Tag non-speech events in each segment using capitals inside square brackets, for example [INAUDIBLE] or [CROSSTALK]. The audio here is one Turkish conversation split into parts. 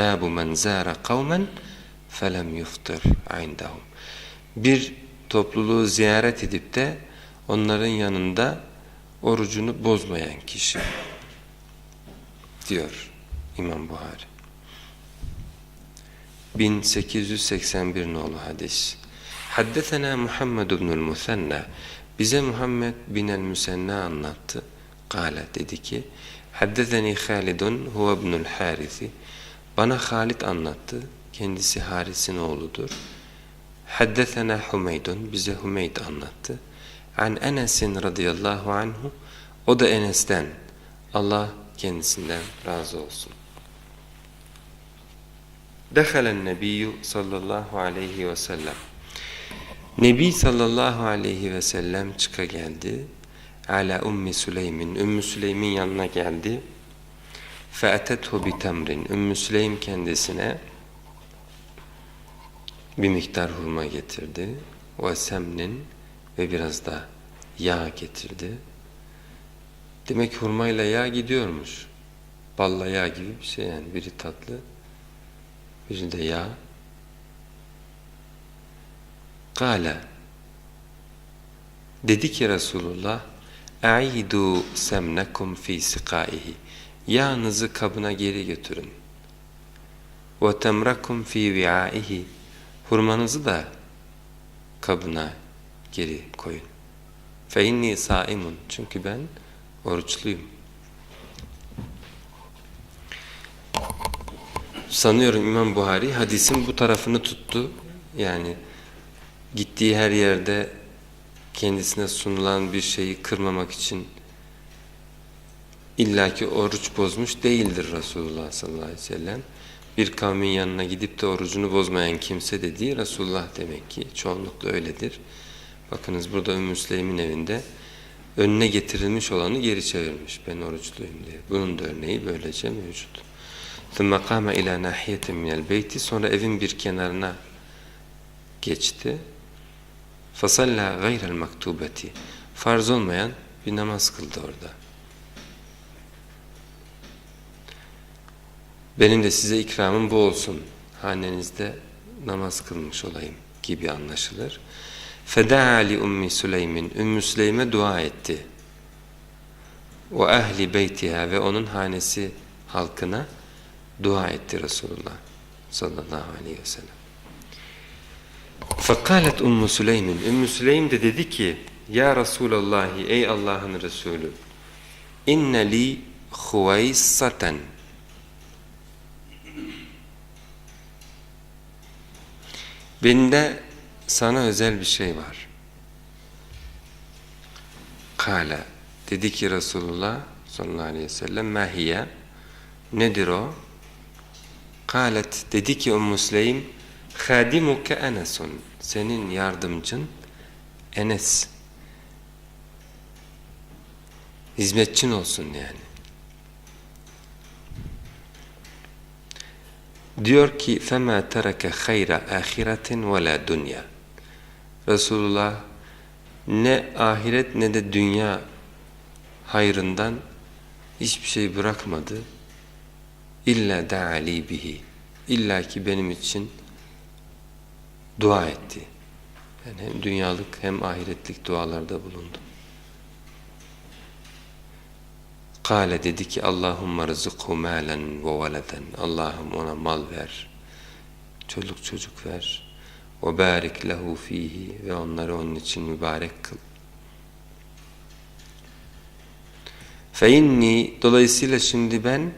Babu men zâre kavmen felem yuftir indahum. Bir topluluğu ziyaret edip de onların yanında orucunu bozmayan kişi diyor İmam Buhari. 1881 nolu hadis. Haddetena Muhammed ibnül Musenna. Bize Muhammed bin el-Müsenna anlattı. Kale dedi ki, Haddeteni Halidun huve ibnül Harisi. Bana Halid anlattı. Kendisi Haris'in oğludur. Haddetena Humeydun. Bize Humeyd anlattı. An Enes'in radıyallahu anhu. O da Enes'ten. Allah kendisinden razı olsun. Dehalen Nebiyyü sallallahu aleyhi ve sellem. Nebi sallallahu aleyhi ve sellem çıka geldi. Ala Ummi Süleym'in. Ümmü Süleym'in yanına geldi. Bi temrin. Ümmü Süleym kendisine bir miktar hurma getirdi. Semnin ve biraz da yağ getirdi. Demek hurmayla yağ gidiyormuş. Balla yağ gibi bir şey yani. Biri tatlı, biri de yağ. Kale Dedi ki Resulullah E'idu semnekum fi sikaihi Yağınızı kabına geri götürün. Temrakum fi vi'aihi Hurmanızı da kabına geri koyun. İnni saimun Çünkü ben oruçluyum. Sanıyorum İmam Buhari hadisin bu tarafını tuttu. Yani gittiği her yerde kendisine sunulan bir şeyi kırmamak için illaki oruç bozmuş değildir Resulullah sallallahu aleyhi ve sellem. Bir kavmin yanına gidip de orucunu bozmayan kimse dediği Resulullah demek ki çoğunlukla öyledir. Bakınız burada Ümmü Süleym'in evinde önüne getirilmiş olanı geri çevirmiş. Ben oruçluyum diye. Bunun da örneği böylece mevcut. ثُمَّ قَامَ اِلَى نَحْيَةٍ مِنَ الْبَيْتِ Sonra evin bir kenarına geçti. فَصَلَّى غَيْرَ الْمَكْتُوبَةِ Farz olmayan bir namaz kıldı orada. Benim de size ikramım bu olsun. Hanenizde namaz kılmış olayım gibi anlaşılır. Feda li ummi Süleym'in Ümmü Süleym'e dua etti. O ehli beytiha ve onun hanesi halkına dua etti Resulullah sallallahu aleyhi ve sellem. Fekalet Ümmü Süleym'in Ümmü Süleym de dedi ki Ya Resulallah ey Allah'ın Resulü inne li huveysaten Bende sana özel bir şey var. Kale dedi ki Resulullah sallallahu aleyhi ve sellem mahiye nedir o? Kalet dedi ki Ümmü Süleym Hadimuke Enesun senin yardımcın Enes hizmetçin olsun yani. Diyor ki فَمَا تَرَكَ خَيْرَ آخِرَةٍ وَلَا dünya. Resulullah ne ahiret ne de dünya hayrından hiçbir şey bırakmadı. İlla da'ali bihi. İlla ki benim için dua etti. Yani hem dünyalık hem ahiretlik dualarda bulundu. Kale dedi ki Allahümme rızıkhu malen ve veleden. Allah'ım ona mal ver. Çocuk çocuk ver. Ve barik lehu fihi ve onları onun için mübarek kıl. Fe inni dolayısıyla şimdi ben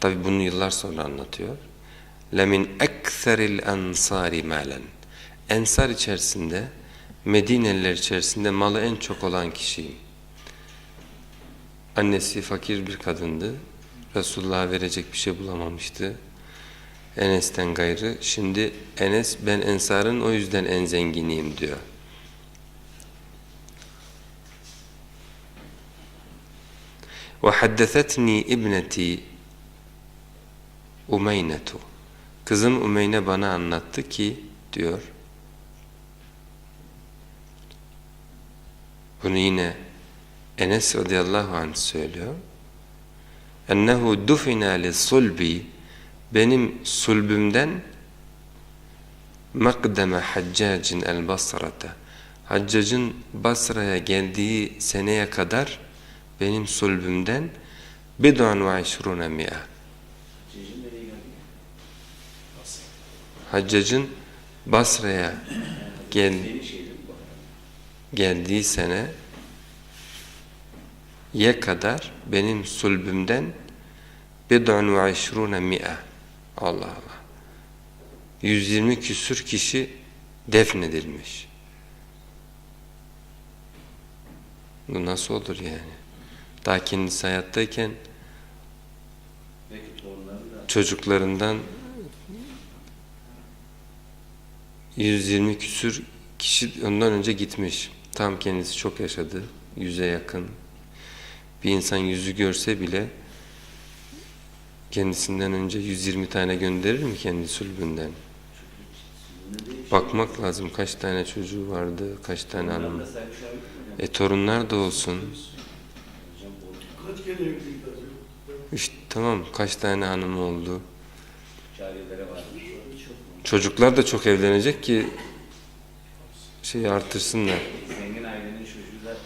tabi bunu yıllar sonra anlatıyor. Lemin ekseril ensari malen. Ensar içerisinde Medineliler içerisinde malı en çok olan kişiyim. Annesi fakir bir kadındı. Resulullah'a verecek bir şey bulamamıştı. Enes'ten gayrı. Şimdi Enes ben Ensar'ın o yüzden en zenginiyim diyor. وَحَدَّثَتْنِي ibneti Umeynetu. Kızım Umeyne bana anlattı ki diyor. Bunu yine Enes radıyallahu anh söylüyor. Ennehu dufina lis-sulbi benim sulbümden makdeme haccacin el basrata Haccacın Basra'ya geldiği seneye kadar benim sulbümden bid'un ve işruna mi'a Haccacın Basra'ya gel, geldiği sene ye kadar benim sulbümden bid'un ve işruna mi'a Allah Allah 120 küsür kişi defnedilmiş. Bu nasıl olur yani? Daha kendisi hayattayken çocuklarından 120 küsür kişi ondan önce gitmiş. Tam kendisi çok yaşadı. Yüze yakın. Bir insan yüzü görse bile kendisinden önce 120 tane gönderir mi kendi sülbünden? Bakmak lazım kaç tane çocuğu vardı, kaç tane hanım. E torunlar da olsun. İşte tamam kaç tane hanım oldu. Çocuklar da çok evlenecek ki şeyi artırsınlar. zengin ailenin çocuğu da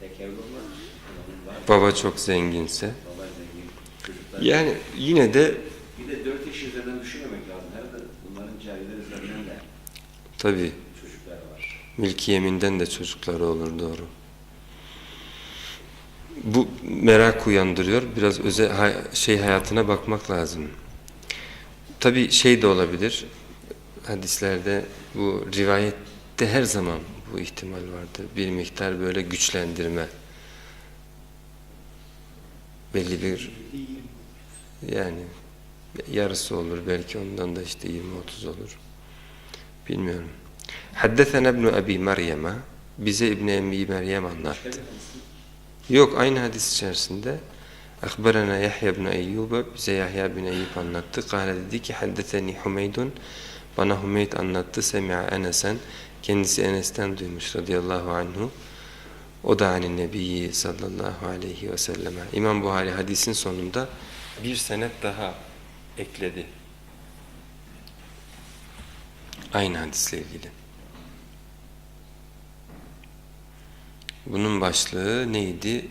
tek evli olmaz. Onun var. Baba çok zenginse. Baba zengin. Çocuklar. Yani yine de Bir de dört yaş üzerinden düşünmemek lazım. Herhalde bunların cariyeler üzerinden de tabii çocuklar var. milki yeminden de çocukları olur doğru. Bu merak uyandırıyor. Biraz özel şey hayatına bakmak lazım. Tabii şey de olabilir. Hadislerde bu rivayette her zaman bu ihtimal vardır. Bir miktar böyle güçlendirme. Belli bir yani yarısı olur belki ondan da işte 20-30 olur. Bilmiyorum. Haddesena ibn Abi Meryem'e bize İbn Ebi Meryem anlattı. Yok aynı hadis içerisinde Akbarana Yahya ibn Eyyub bize Yahya bin Eyyub anlattı. Kale dedi ki haddeseni Humeydun bana Humeyd anlattı. Semi'a Enes'en kendisi Enes'ten duymuş radıyallahu anhu. O da hani Nebi sallallahu aleyhi ve selleme. İmam Buhari hadisin sonunda bir senet daha ekledi. Aynı hadisle ilgili. Bunun başlığı neydi?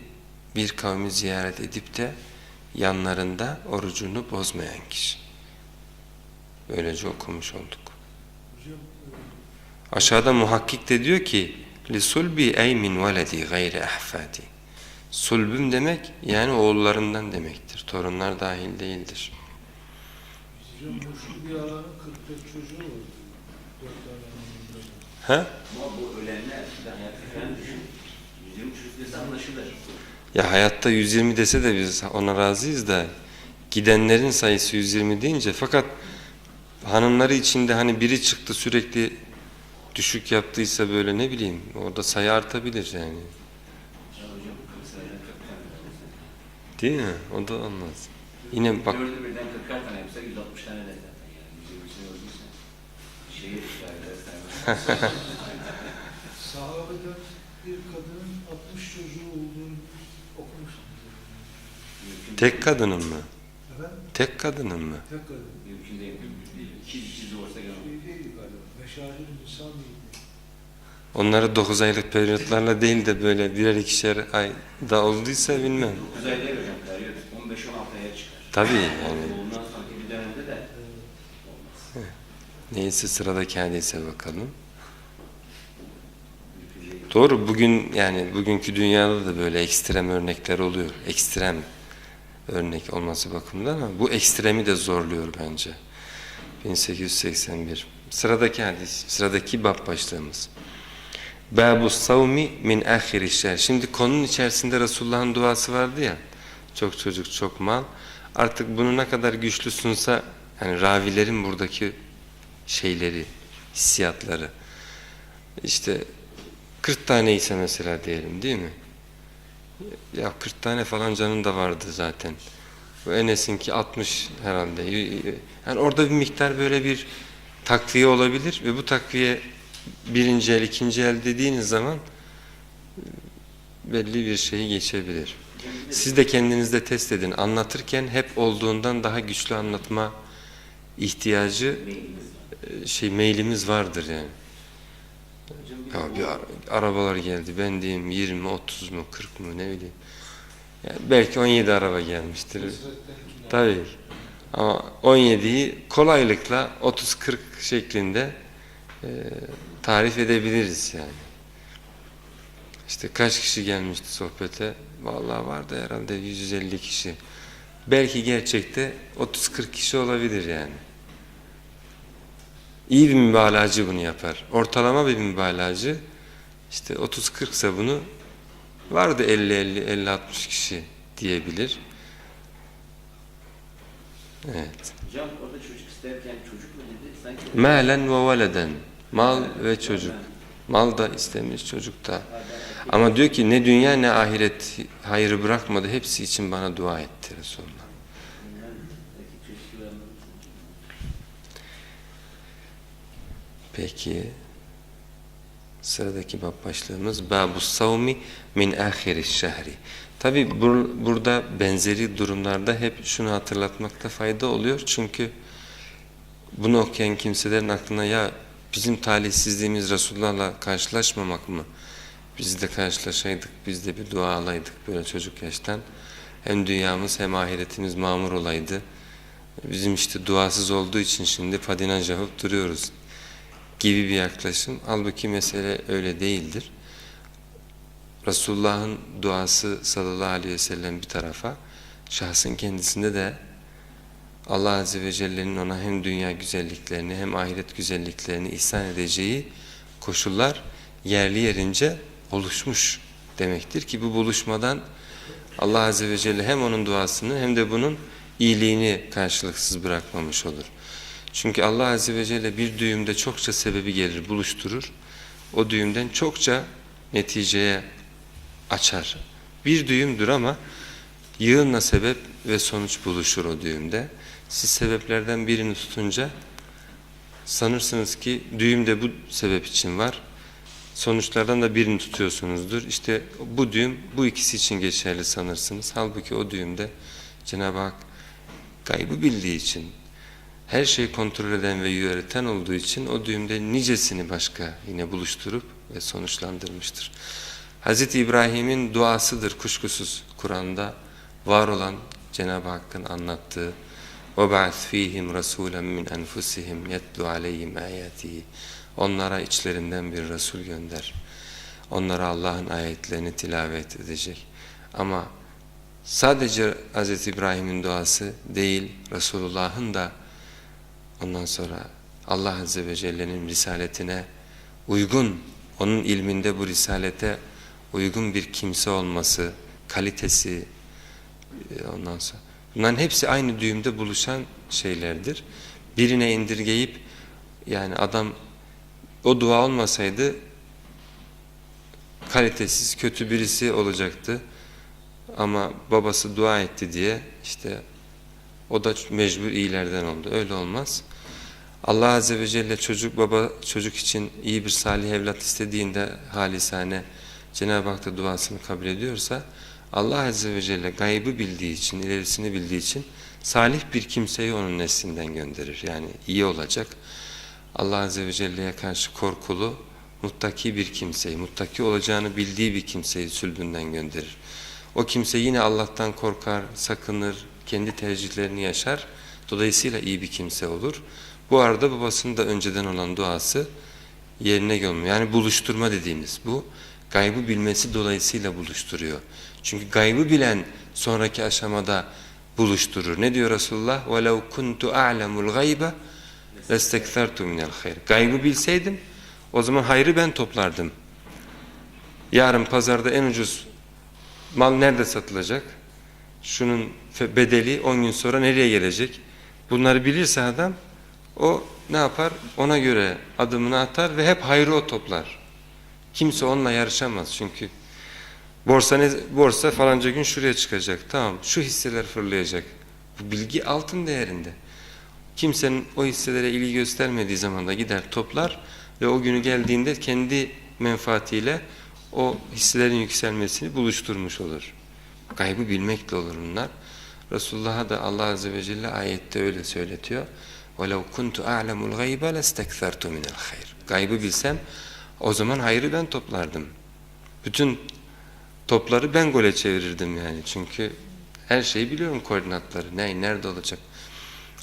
Bir kavmi ziyaret edip de yanlarında orucunu bozmayan kişi. Böylece okumuş olduk. Aşağıda muhakkik de diyor ki لِسُلْبِ اَيْ مِنْ وَلَدِي غَيْرِ اَحْفَادِ Sulbüm demek yani oğullarından demektir. Torunlar dahil değildir. hocam meşhur bir alanın 44 çocuğu vardı. 4 tane hanımında. Ha? Ama bu ölenler de hayatta falan düşün. Yüzüm çocuklarsa anlaşılır. Ya hayatta 120 dese de biz ona razıyız da gidenlerin sayısı 120 deyince fakat hanımları içinde hani biri çıktı sürekli düşük yaptıysa böyle ne bileyim orada sayı artabilir yani. Ya hocam 40 sayıdan 40 tane. Değil mi? O da olmaz. Yine bak Dördü birden 40 tane yapsa 160 tane de zaten yani. Yüzüm için öldüyse. Şehir. [LAUGHS] Sahabeden bir kadının 60 çocuğu olduğunu okumuştum. Tek kadının mı? Efendim? Tek kadının mı? Tek kadın. Mümkün değil. Mümkün değil. İkiz ikiz olsa olur. Şey değil galiba. Onları 9 aylık periyotlarla değil de böyle birer ikişer ay da olduysa bilmem. 9 ay değil hocam periyot. 15-16 aya çıkar. Tabii yani. Bundan sonraki bir dönemde de olmaz. Neyse sıradaki hadise bakalım. Doğru bugün yani bugünkü dünyada da böyle ekstrem örnekler oluyor. Ekstrem örnek olması bakımından ama bu ekstremi de zorluyor bence. 1881. Sıradaki hadis, sıradaki bab başlığımız. Babu savmi min ahiri şer. Şimdi konunun içerisinde Resulullah'ın duası vardı ya. Çok çocuk, çok mal. Artık bunu ne kadar güçlü sunsa yani ravilerin buradaki şeyleri, hissiyatları. İşte 40 tane ise mesela diyelim değil mi? Ya 40 tane falan canın da vardı zaten. Bu Enes'inki 60 herhalde. Yani orada bir miktar böyle bir takviye olabilir ve bu takviye birinci el, ikinci el dediğiniz zaman belli bir şeyi geçebilir. Siz de kendinizde test edin. Anlatırken hep olduğundan daha güçlü anlatma ihtiyacı e, şey meylimiz vardır yani. Ya bir ara- arabalar geldi. Ben diyeyim 20, 30 mu, 40 mu ne bileyim. Yani belki 17 araba gelmiştir. Tabii. Ama 17'yi kolaylıkla 30-40 şeklinde e, tarif edebiliriz yani. İşte kaç kişi gelmişti sohbete? Vallahi vardı herhalde 150 kişi. Belki gerçekte 30-40 kişi olabilir yani. İyi bir mübalağacı bunu yapar. Ortalama bir mübalağacı işte 30-40 ise bunu vardı 50-50-50-60 kişi diyebilir. Evet. Hocam orada çocuk isterken çocuk mu dedi? Sanki Malen ve veleden. Mal ve çocuk. Mal da istemiş, çocuk da. Ama diyor ki ne dünya ne ahiret hayrı bırakmadı. Hepsi için bana dua etti Resulullah. Peki sıradaki bab başlığımız Babu savmi min ahiri şehri. Tabi bur- burada benzeri durumlarda hep şunu hatırlatmakta fayda oluyor. Çünkü bunu okuyan kimselerin aklına ya bizim talihsizliğimiz Resulullah'la karşılaşmamak mı? Biz de karşılaşaydık, biz de bir dua alaydık böyle çocuk yaştan. Hem dünyamız hem ahiretimiz mamur olaydı. Bizim işte duasız olduğu için şimdi padina yapıp duruyoruz gibi bir yaklaşım. Halbuki mesele öyle değildir. Resulullah'ın duası sallallahu aleyhi ve sellem bir tarafa, şahsın kendisinde de Allah Azze ve Celle'nin ona hem dünya güzelliklerini hem ahiret güzelliklerini ihsan edeceği koşullar yerli yerince oluşmuş demektir ki bu buluşmadan Allah Azze ve Celle hem onun duasını hem de bunun iyiliğini karşılıksız bırakmamış olur. Çünkü Allah Azze ve Celle bir düğümde çokça sebebi gelir, buluşturur. O düğümden çokça neticeye açar. Bir düğümdür ama yığınla sebep ve sonuç buluşur o düğümde. Siz sebeplerden birini tutunca sanırsınız ki düğümde bu sebep için var. Sonuçlardan da birini tutuyorsunuzdur. İşte bu düğüm bu ikisi için geçerli sanırsınız. Halbuki o düğümde Cenab-ı Hak gaybı bildiği için, her şeyi kontrol eden ve yöneten olduğu için o düğümde nicesini başka yine buluşturup ve sonuçlandırmıştır. Hz. İbrahim'in duasıdır kuşkusuz Kur'an'da var olan Cenab-ı Hakk'ın anlattığı وَبَعَثْ ف۪يهِمْ رَسُولًا مِنْ أَنْفُسِهِمْ يَتْلُ عَلَيْهِمْ آيَاتِهِ Onlara içlerinden bir Resul gönder. Onlara Allah'ın ayetlerini tilavet edecek. Ama sadece Hz. İbrahim'in duası değil, Resulullah'ın da ondan sonra Allah Azze ve Celle'nin risaletine uygun, onun ilminde bu risalete uygun bir kimse olması, kalitesi, e, ondan sonra bunların hepsi aynı düğümde buluşan şeylerdir. Birine indirgeyip yani adam o dua olmasaydı kalitesiz, kötü birisi olacaktı. Ama babası dua etti diye işte o da mecbur iyilerden oldu. Öyle olmaz. Allah Azze ve Celle çocuk baba çocuk için iyi bir salih evlat istediğinde halisane Cenab-ı Hak da duasını kabul ediyorsa Allah Azze ve Celle gaybı bildiği için, ilerisini bildiği için salih bir kimseyi onun neslinden gönderir. Yani iyi olacak. Allah Azze ve Celle'ye karşı korkulu, muttaki bir kimseyi, muttaki olacağını bildiği bir kimseyi sülbünden gönderir. O kimse yine Allah'tan korkar, sakınır, kendi tercihlerini yaşar. Dolayısıyla iyi bir kimse olur. Bu arada babasının da önceden olan duası yerine gelmiyor. Yani buluşturma dediğimiz bu. Gaybı bilmesi dolayısıyla buluşturuyor. Çünkü gaybı bilen sonraki aşamada buluşturur. Ne diyor Resulullah? وَلَوْ كُنْتُ أَعْلَمُ الْغَيْبَ لَسْتَكْثَرْتُ مِنَ الْخَيْرِ Gaybı bilseydim o zaman hayrı ben toplardım. Yarın pazarda en ucuz mal nerede satılacak? Şunun bedeli 10 gün sonra nereye gelecek? Bunları bilirse adam o ne yapar? Ona göre adımını atar ve hep hayrı o toplar. Kimse onunla yarışamaz çünkü borsa ne, borsa falanca gün şuraya çıkacak. Tamam şu hisseler fırlayacak. Bu bilgi altın değerinde. Kimsenin o hisselere ilgi göstermediği zaman da gider toplar ve o günü geldiğinde kendi menfaatiyle o hisselerin yükselmesini buluşturmuş olur. Gaybı bilmekle olur bunlar. Resulullah'a da Allah Azze ve Celle ayette öyle söyletiyor. وَلَوْ كُنْتُ أَعْلَمُ الْغَيْبَ لَاسْتَكْثَرْتُ مِنَ الْخَيْرِ Gaybı bilsem o zaman hayrı ben toplardım. Bütün topları ben gole çevirirdim yani. Çünkü her şeyi biliyorum koordinatları. Ne, nerede olacak?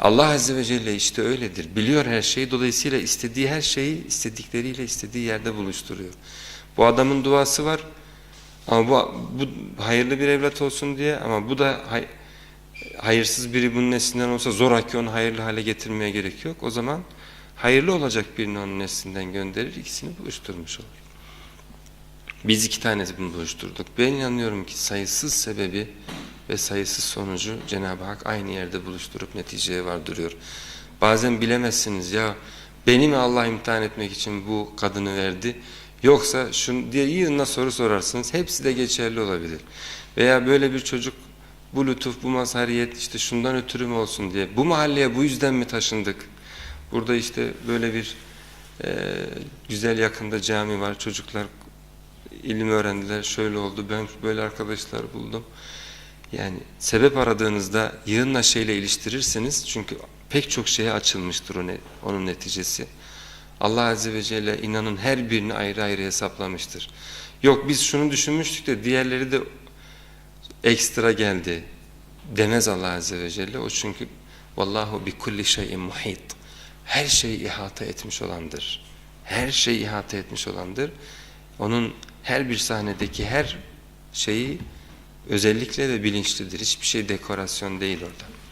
Allah Azze ve Celle işte öyledir. Biliyor her şeyi. Dolayısıyla istediği her şeyi istedikleriyle istediği yerde buluşturuyor. Bu adamın duası var. Ama bu, bu hayırlı bir evlat olsun diye ama bu da hay, hayırsız biri bunun neslinden olsa zoraki onu hayırlı hale getirmeye gerek yok. O zaman hayırlı olacak birini onun neslinden gönderir, ikisini buluşturmuş olur. Biz iki tanesi bunu buluşturduk. Ben inanıyorum ki sayısız sebebi ve sayısız sonucu Cenab-ı Hak aynı yerde buluşturup neticeye vardırıyor. Bazen bilemezsiniz ya beni mi Allah imtihan etmek için bu kadını verdi yoksa şunu diye yığınla soru sorarsınız. Hepsi de geçerli olabilir. Veya böyle bir çocuk bu lütuf, bu mazhariyet işte şundan ötürü mü olsun diye bu mahalleye bu yüzden mi taşındık? Burada işte böyle bir e, güzel yakında cami var. Çocuklar ilim öğrendiler. Şöyle oldu. Ben böyle arkadaşlar buldum. Yani sebep aradığınızda yığınla şeyle iliştirirsiniz. Çünkü pek çok şeye açılmıştır onun neticesi. Allah Azze ve Celle inanın her birini ayrı ayrı hesaplamıştır. Yok biz şunu düşünmüştük de diğerleri de ekstra geldi demez Allah Azze ve Celle. O çünkü Vallahu bi kulli şeyin muhit. Her şeyi ihata etmiş olandır. Her şeyi ihata etmiş olandır. Onun her bir sahnedeki her şeyi özellikle de bilinçlidir. Hiçbir şey dekorasyon değil orada.